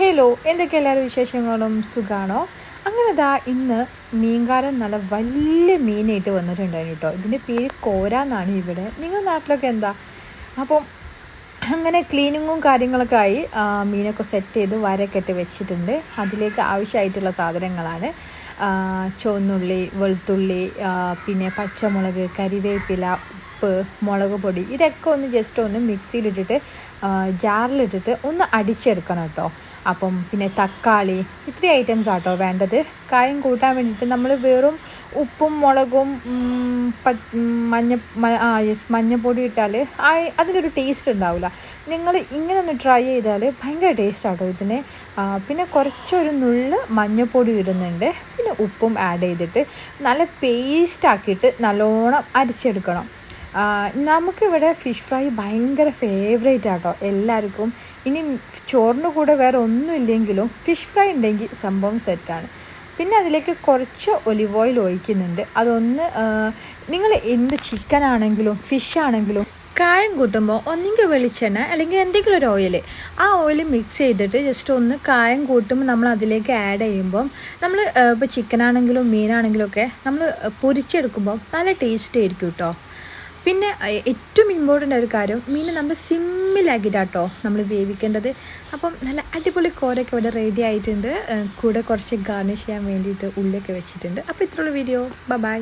Hello എന്തൊക്കെ എല്ലാവരും വിശേഷങ്ങളും? സുഖാണോ? അങ്ങനെ ദാ ഇന്ന് മീൻകാരൻ നല്ല വലിയ മീനായിട്ട് വന്നിട്ടുണ്ടായിരുന്നു കേട്ടോ. ഇതിന്റെ പേര് കോര എന്നാണ് ഇവിടെ. നിങ്ങളുടെ നാട്ടിലൊക്കെ എന്താ? അപ്പം അങ്ങനെ ക്ലീനിങ്ങും കാര്യങ്ങളൊക്കെ ആയി മീനൊക്കെ സെറ്റ് ചെയ്ത് വരക്കെട്ട് വെച്ചിട്ടുണ്ട്. അതിലേക്ക് ആവശ്യമായിട്ടുള്ള സാധനങ്ങളാണ് ചുവന്നുള്ളി വെളുത്തുള്ളി പിന്നെ പച്ചമുളക് കരിവേപ്പില ഉപ്പ് മുളക് പൊടി ഇതൊക്കെ ഒന്ന് ജസ്റ്റ് ഒന്ന് മിക്സിയിലിട്ടിട്ട് ജാറിലിട്ടിട്ട് ഒന്ന് അടിച്ചെടുക്കണം കേട്ടോ. അപ്പം പിന്നെ തക്കാളി ഇത്രയും ഐറ്റംസ് ആട്ടോ വേണ്ടത്. കായം കൂട്ടാൻ വേണ്ടിയിട്ട് നമ്മൾ വെറും ഉപ്പും മുളകും മഞ്ഞ ആ യെസ് മഞ്ഞപ്പൊടി ഇട്ടാൽ ആ അതിനൊരു ടേസ്റ്റ് ഉണ്ടാവില്ല നിങ്ങൾ ഇങ്ങനെ ഒന്ന് ട്രൈ ചെയ്താൽ ഭയങ്കര ടേസ്റ്റ് ആട്ടോ ഇതിന്. പിന്നെ കുറച്ചൊരു നുള്ള് മഞ്ഞപ്പൊടി ഇടുന്നുണ്ട്. പിന്നെ ഉപ്പും ആഡ് ചെയ്തിട്ട് നല്ല പേസ്റ്റ് ആക്കിയിട്ട് നല്ലോണം അരിച്ചെടുക്കണം. നമുക്കിവിടെ ഫിഷ് ഫ്രൈ ഭയങ്കര ഫേവറേറ്റ് ആട്ടോ എല്ലാവർക്കും. ഇനി ചോറിന് കൂടെ വേറെ ഒന്നും ഇല്ലെങ്കിലും ഫിഷ് ഫ്രൈ ഉണ്ടെങ്കിൽ സംഭവം സെറ്റാണ് പിന്നെ അതിലേക്ക് കുറച്ച് ഒലിവ് ഓയിൽ ഒഴിക്കുന്നുണ്ട്. അതൊന്ന് നിങ്ങൾ എന്ത് ചിക്കൻ ആണെങ്കിലും ഫിഷ് ആണെങ്കിലും കായം കൂട്ടുമ്പോൾ ഒന്നെങ്കിൽ വെളിച്ചെണ്ണ അല്ലെങ്കിൽ എന്തെങ്കിലും ഒരു ഓയിൽ ആ ഓയിൽ മിക്സ് ചെയ്തിട്ട് ജസ്റ്റ് ഒന്ന് കായം കൂട്ടുമ്പോൾ നമ്മൾ അതിലേക്ക് ആഡ് ചെയ്യുമ്പം നമ്മൾ ഇപ്പോൾ ചിക്കനാണെങ്കിലും മീനാണെങ്കിലും ഒക്കെ നമ്മൾ പൊരിച്ചെടുക്കുമ്പോൾ നല്ല ടേസ്റ്റ് ആയിരിക്കും കേട്ടോ പിന്നെ ഏറ്റവും ഇമ്പോർട്ടന്റ് ഒരു കാര്യം മീൻ നമ്മൾ സിമ്മിലാക്കിയിട്ടാട്ടോ നമ്മൾ വേവിക്കേണ്ടത്. അപ്പം നല്ല അടിപൊളി കോരൊക്കെ ഇവിടെ റെഡി ആയിട്ടുണ്ട്. കൂടെ കുറച്ച് ഗാർണിഷ് ചെയ്യാൻ വേണ്ടിയിട്ട് ഉള്ളിയൊക്കെ വെച്ചിട്ടുണ്ട്. അപ്പോൾ ഇത്രയുള്ള വീഡിയോ ബൈ